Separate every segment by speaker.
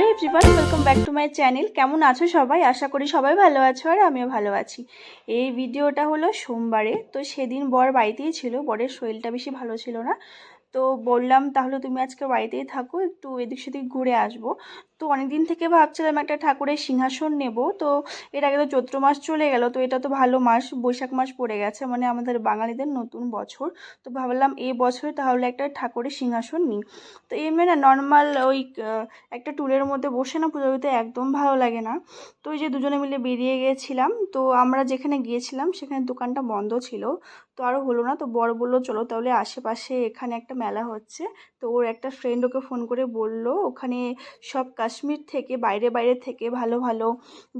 Speaker 1: Hello everyone, welcome back to my channel. কেমন আছো সবাই? আশা করি সবাই ভালো আছো আর আমিও ভালো আছি। এই ভিডিওটা হলো সোমবারে। তো সেদিন বর বাড়িতেই ছিল। বরের শরীরটা বেশি ভালো ছিল না। তো বললাম, তাহলে তুমি আজকে বাড়িতেই থাকো, একটু এদিক সেদিক ঘুরে আসব। তো অনেকদিন থেকে ভাবছিলাম একটা ঠাকুরের সিংহাসন নেব। তো এর আগে তো চৈত্র মাস চলে গেল, তো এটা তো ভালো মাস, বৈশাখ মাস পড়ে গেছে মানে আমাদের বাঙালিদের নতুন বছর। তো ভাবলাম এই বছরে তাহলে একটা ঠাকুরের সিংহাসন নিই। তো এমনি না নর্মাল ওই একটা টুলের মধ্যে বসে না পুজো দিতে একদম ভালো লাগে না। তো ওই যে দুজনে মিলে বেরিয়ে গিয়েছিলাম তো আমরা যেখানে গিয়েছিলাম, সেখানে দোকানটা বন্ধ ছিল। তো আরও হলো না, তো বর বলল, চলো তাহলে আশেপাশে এখানে একটা মেলা হচ্ছে। তো ওর একটা ফ্রেন্ড ওকে ফোন করে বলল, ওখানে সব কাশ্মীর থেকে, বাইরে বাইরে থেকে ভালো ভালো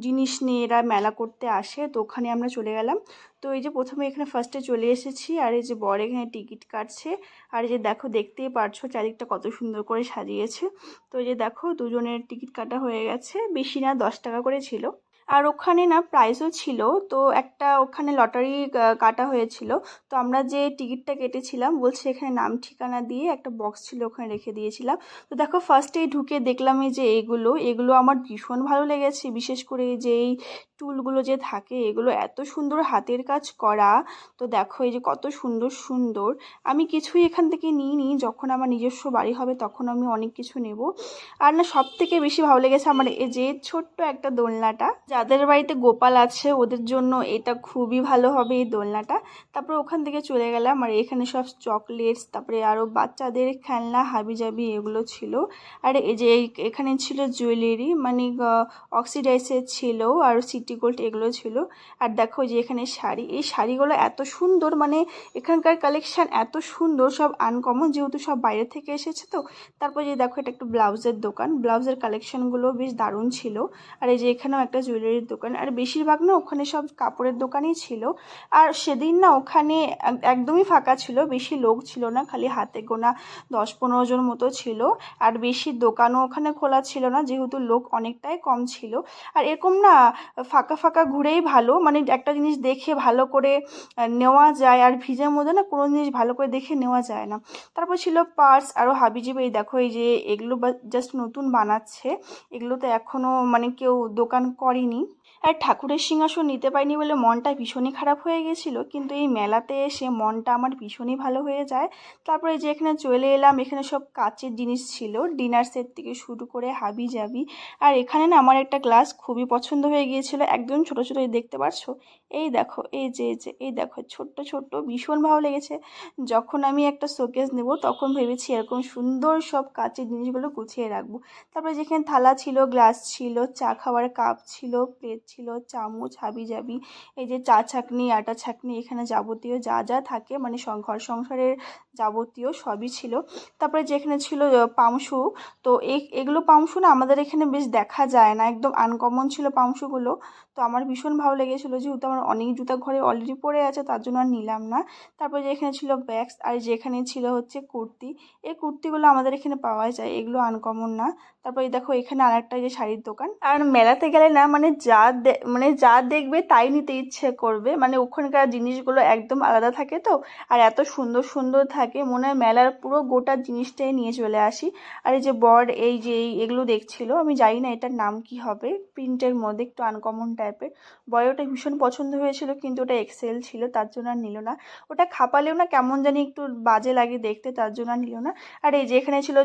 Speaker 1: জিনিস নিয়ে এরা মেলা করতে আসে, তো ওখানে আমরা চলে গেলাম। তো এই যে প্রথমে এখানে ফার্স্টে চলে এসেছি, আর এই যে বর এখানে টিকিট কাটছে, আর এই যে দেখো দেখতেই পারছ চারিদিকটা কত সুন্দর করে সাজিয়েছে। তো এই যে দেখো দুজনের টিকিট কাটা হয়ে গেছে, বেশি না, দশ টাকা করে ছিল। আর ওখানে না প্রাইসও ছিল। তো একটা ওখানে লটারি কাটা হয়েছিল। তো আমরা যে টিকিটটা কেটেছিলাম, বলছে এখানে নাম, ঠিকানা দিয়ে একটা বক্স ছিল, ওখানে রেখে দিয়েছিলাম। তো দেখো ফার্স্টেই ঢুকে দেখলাম এই যে এগুলো এগুলো আমার ভীষণ ভালো লেগেছে। বিশেষ করে যে এই টুলগুলো যে থাকে, এগুলো এত সুন্দর হাতের কাজ করা। তো দেখো এই যে কত সুন্দর সুন্দর। আমি কিছুই এখান থেকে নিই নি যখন আমার নিজস্ব বাড়ি হবে, তখন আমি অনেক কিছু নেব। আর না সব থেকে বেশি ভালো লেগেছে আমার এই যে ছোট্ট একটা দোলনাটা যাদের বাড়িতে গোপাল আছে, ওদের জন্য এটা খুবই ভালো হবে এই দোলনাটা। তারপরে ওখান থেকে চলে গেলাম আর এখানে সব চকলেটস, তারপরে আরও বাচ্চাদের খেলনা, হাবিজাবি এগুলো ছিল। আর এই যে এখানে ছিল জুয়েলারি মানে অক্সিডাইসের ছিল আর সিটি গোল্ড এগুলো ছিল। আর দেখো যে এখানে শাড়ি, এই শাড়িগুলো এত সুন্দর মানে এখানকার কালেকশান এত সুন্দর, সব আনকমন যেহেতু সব বাইরে থেকে এসেছে তো। তারপর যে দেখো এটা একটা ব্লাউজের দোকান, ব্লাউজের কালেকশানগুলো বেশ দারুণ ছিল। আর এই যে এখানেও একটা জুয়েলারির দোকান। আর বেশিরভাগ না ওখানে সব কাপড়ের দোকানই ছিল। আর সেদিন না ওখানে একদমই ফাঁকা ছিল, বেশি লোক ছিল না, খালি হাতে গোনা দশ পনেরো জন মতো ছিল। আর বেশি দোকানও ওখানে খোলা ছিল না, যেহেতু লোক অনেকটাই কম ছিল। আর এরকম না ফাঁকা ফাঁকা ঘুরেই ভালো মানে একটা জিনিস দেখে ভালো করে নেওয়া যায়। আর ভিজের মধ্যে না কোনো জিনিস ভালো করে দেখে নেওয়া যায় না। তারপর ছিল পার্স আরও হাবিজাবি, এই দেখো এই যে এগুলো জাস্ট নতুন বানাচ্ছে। এগুলো তো এখনও মানে কেউ দোকান করেনি। আর ঠাকুরের সিংহাসন নিতে পারিনি বলে মনটা ভীষণই খারাপ হয়ে গেছিল, কিন্তু এই মেলাতে এসে মনটা আমার ভীষণই ভালো হয়ে যায়। তারপরে যে এখানে চলে এলাম, এখানে সব কাচের জিনিস ছিল ডিনার সেট থেকে শুরু করে হাবি জাবি আর এখানে না আমার একটা গ্লাস খুবই পছন্দ হয়ে গিয়েছিল একদম ছোটো ছোটো দেখতে পারছ? এই দেখো, এই যে এই যে, এই দেখো, ছোট্ট ছোট্ট, ভীষণ ভালো লেগেছে। যখন আমি একটা শোকেস নেব, তখন ভেবেছি এরকম সুন্দর সব কাচের জিনিসগুলো গুছিয়ে রাখব। তারপরে যেখানে থালা ছিল, গ্লাস ছিল, চা খাওয়ার কাপ ছিল, প্লেট ছিল, চামচ হাবি জাবি এই যে চা ছাকনি, আটা ছাকনি, এখানে যাবতীয় যা যা থাকে মানে ঘর সংসারের যাবতীয় সবই ছিল। তারপরে যেখানে ছিল পাংশু তো এগুলো পাংশু না আমাদের এখানে বেশ দেখা যায় না। একদম আনকমন ছিল পাংশুগুলো তো আমার ভীষণ ভালো লেগেছিলো, যেহেতু আমার অনেক জুতা ঘরে অলরেডি পড়ে আছে, তার জন্য আর নিলাম না। তারপরে যেখানে ছিল ব্যাগস আর যেখানে ছিল হচ্ছে কুর্তি, এই কুর্তিগুলো আমাদের এখানে পাওয়া যায়, এগুলো আনকমন না। তারপরে দেখো এখানে আরেকটা যে শাড়ির দোকান। আর মেলাতে গেলে না মানে যা মানে যা দেখবে তাই নিতে ইচ্ছে করবে। মানে ওখানকার জিনিসগুলো একদম আলাদা থাকে তো, আর এত সুন্দর সুন্দর থাকে, মনে হয় মেলার পুরো গোটা জিনিসটাই নিয়ে চলে আসি। আর এই যে বর, এই যে এগুলো দেখছিল, আমি জানি না এটার নাম কি হবে প্রিন্টের মধ্যে একটু আনকমন টাইপের বয় ওটা ভীষণ পছন্দ হয়েছিল কিন্তু ওটা এক্সেল ছিল, তার জন্য আর নিল না। ওটা খাপালেও না কেমন জানি একটু বাজে লাগে দেখতে, তার জন্য আর নিল না। আর এই যে এখানে ছিল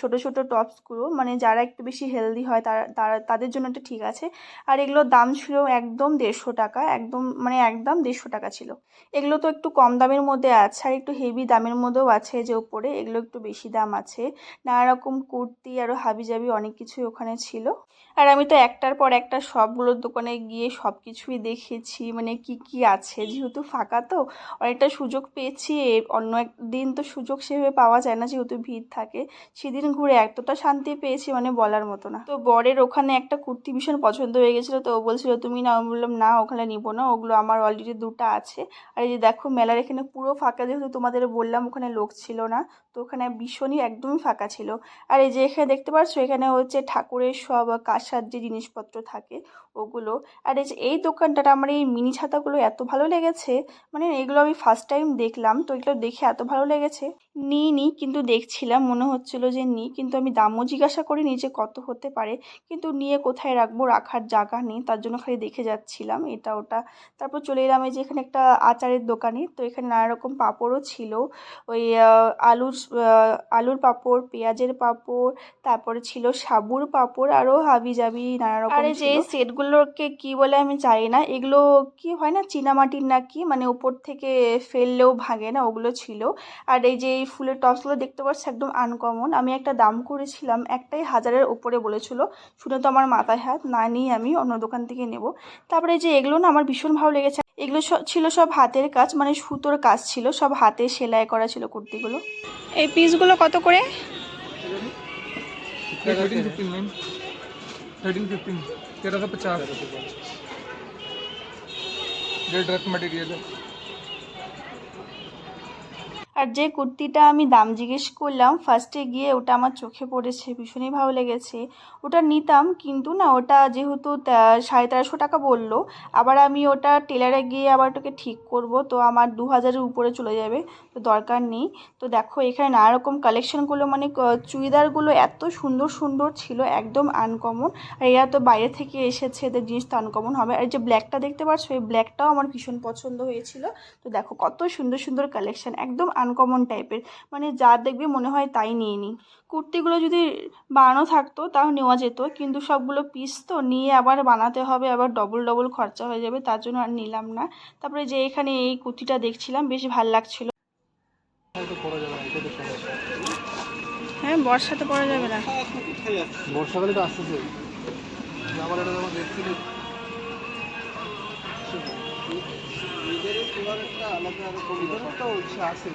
Speaker 1: ছোট ছোট টপসগুলো মানে যারা একটু বেশি হেলদি হয় তারা তারা, তাদের জন্য এটা ঠিক আছে। আর এগুলোর দাম ছিল একদম দেড়শো টাকা, একদম মানে একদম দেড়শো টাকা ছিল। এগুলো তো একটু কম দামের মধ্যে আছে আর একটু হেভি দামের মধ্যেও আছে যে উপরে, এগুলো একটু বেশি দাম আছে। নানা রকম কুর্তি আরও হাবিজাবি অনেক কিছুই ওখানে ছিল। আর আমি তো একটার পর একটা সবগুলোর দোকানে গিয়ে সব কিছুই দেখেছি মানে কি কি আছে? যেহেতু ফাঁকা তো, অনেকটা সুযোগ পেয়েছি। অন্য একদিন তো সুযোগ সেভাবে পাওয়া যায় না, যেহেতু ভিড় থাকে। সেদিন ঘুরে এতটা শান্তি পেয়েছি মানে বলার মতো না। তো বরের ওখানে একটা কুর্তি ভীষণ পছন্দ হয়ে গেছিল, তো ও বলছিল, তুমি না আমি বললাম, না, ওখানে নিবো না। ওগুলো আমার অলরেডি দুটো আছে। আর এই যে দেখো, মেলার এখানে পুরো ফাঁকা, যেহেতু তোমাদের বললাম ওখানে লোক ছিল না, তো ওখানে ভীষণই একদমই ফাঁকা ছিল। আর এই যে এখানে দেখতে পাচ্ছ এখানে হচ্ছে ঠাকুরের সব কাঁসার যে জিনিসপত্র থাকে, ওগুলো। আর এই যে, এই দোকানটার আমার এই মিনি ছাতাগুলো এত ভালো লেগেছে মানে এগুলো আমি ফার্স্ট টাইম দেখলাম, তো এগুলো দেখে এত ভালো লেগেছে। নিইনি কিন্তু দেখছিলাম, মনে হচ্ছিল যে নিই, কিন্তু আমি দামও জিজ্ঞাসা করিনি যে কত হতে পারে। কিন্তু নিয়ে কোথায় রাখব, রাখার জায়গা নেই, তার জন্য খালি দেখে যাচ্ছিলাম, এটা, ওটা। তারপর চলে এলাম এই যে, এখানে একটা আচারের দোকানে, তো এখানে নানা রকম পাঁপড়ও ছিল। ওই আলুর আলুর পাঁপড়, পেঁয়াজের পাঁপড়, তারপরে ছিল সাবুর পাঁপড়, আরও হাবি জাবি নানা রকম আর যে সেটগুলোকে কি বলে আমি জানি না এগুলো কি হয় না চীনামাটির না কি মানে উপর থেকে ফেললেও ভাঙে না ওগুলো ছিল আর এই যে এই ফুলের টপসগুলো দেখতে পাচ্ছি একদম আনকমন আমি একটা দাম করেছিলাম একটাই হাজারের ওপরে বলেছিল শুনে তো আমার মাথায় হাত না নিয়ে আমি অন্য দোকান থেকে নেব তারপরে যে এগুলো না আমার ভীষণ ভালো লেগেছে এগুলো সব- ছিল সব হাতের কাজ মানে সুতোর কাজ ছিল সব হাতে সেলাই করা ছিল কুর্তিগুলো এই পিসগুলো কত করে
Speaker 2: thirteen fifteen ma'am thirteen fifteen तेरह सौ पचास ये ड्रेस मटेरियल है
Speaker 1: আর যে কুর্তিটা আমি দাম জিজ্ঞেস করলাম ফার্স্টে গিয়ে ওটা আমার চোখে পড়েছে, ভীষণই ভালো লেগেছে। ওটা নিতাম, কিন্তু না, ওটা যেহেতু সাড়ে তেরোশো টাকা বলল, আবার আমি ওটা টেলারে গিয়ে আবার ওটাকে ঠিক করব, তো আমার দু হাজারের উপরে চলে যাবে, তো দরকার নেই। তো দেখো, এখানে নানা রকম কালেকশনগুলো মানে চুড়িদারগুলো এত সুন্দর সুন্দর ছিল, একদম আনকমন আর এরা তো বাইরে থেকে এসেছে, এদের জিনিস তো আনকমন হবে। আর যে ব্ল্যাকটা দেখতে পাচ্ছ, এই ব্ল্যাকটাও আমার ভীষণ পছন্দ হয়েছিল। তো দেখো, কত সুন্দর সুন্দর কালেকশন একদম আনকমন টাইপের মানে যা দেখবে মনে হয় তাই নিয়ে নিই। কুর্তিগুলো যদি বানানো থাকতো, তাও নেওয়া যেত। কিন্তু সবগুলো পিস তো নিয়ে আবার বানাতে হবে, আবার ডবল ডবল খরচা হয়ে যাবে, তার জন্য আর নিলাম না। তারপরে যে এখানে এই কুর্তিটা দেখছিলাম, বেশ ভালো লাগছিল। হ্যাঁ বর্ষাতে পরা যাবে না।
Speaker 2: বর্ষাকালে তো আসতেছে। এটা আমার দেখছিল একটা ইচ্ছা আছে।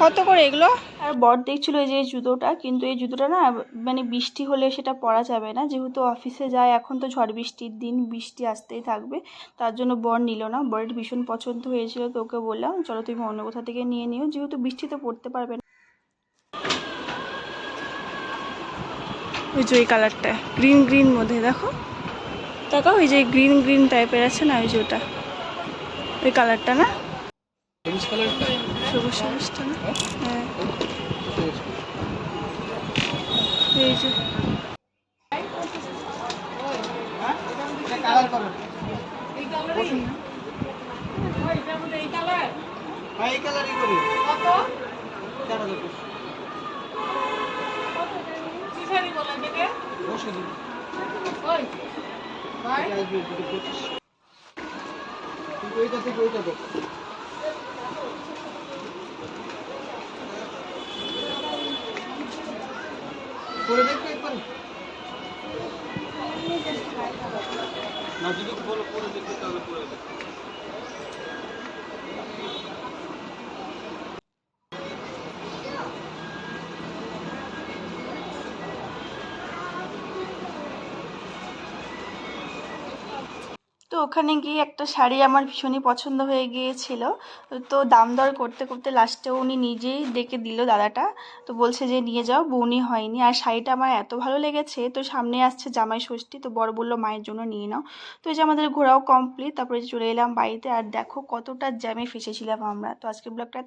Speaker 1: কত করে এগুলো? আর বর দেখছিল যে এই জুতোটা, কিন্তু এই জুতোটা না মানে বৃষ্টি হলে সেটা পরা যাবে না। যেহেতু অফিসে যায়, এখন তো ঝড় বৃষ্টির দিন, বৃষ্টি আসতেই থাকবে। তার জন্য বর নিল না। বরের ভীষণ পছন্দ হয়েছিল, তো ওকে বললাম, চলো তুমি অন্য কোথা থেকে নিয়ে নিও। যেহেতু বৃষ্টিতে পড়তে পারবে না। ওই যে ওই কালারটা, গ্রিন গ্রিন মধ্যে, দেখো। দেখো ওই যে গ্রিন গ্রিন টাইপের আছে না ওই যে ওটা। ওই কালারটা না?
Speaker 2: সবুজ কালারটা
Speaker 1: সবুজ সবুজটা না হ্যাঁ এই যে
Speaker 2: কালার করো হ্যাঁ এই কালারই করি চার হাজার বসে দিন আসবে দুটো পঁচিশ কিন্তু ওইটা থেকে ওইটা দেখো করে দেখবে একবারে। না যদি বলো করে দেখবে তাহলে করে দেখবে
Speaker 1: তো ওখানে গিয়ে একটা শাড়ি আমার ভীষণই পছন্দ হয়ে গিয়েছিল। তো দাম দর করতে করতে লাস্টে উনি নিজেই ডেকে দিল দাদাটা। তো বলছে যে, নিয়ে যাও, বউনি হয়নি। আর শাড়িটা আমার এত ভালো লেগেছে, তো সামনে আসছে জামাই ষষ্ঠী, তো বড় বলল, মায়ের জন্য নিয়ে নাও। তো এই যে আমাদের ঘোরাও কমপ্লিট তারপরে চলে এলাম বাড়িতে। আর দেখো কতটা জ্যামে ফেসেছিলাম আমরা। তো আজকে ব্লগটা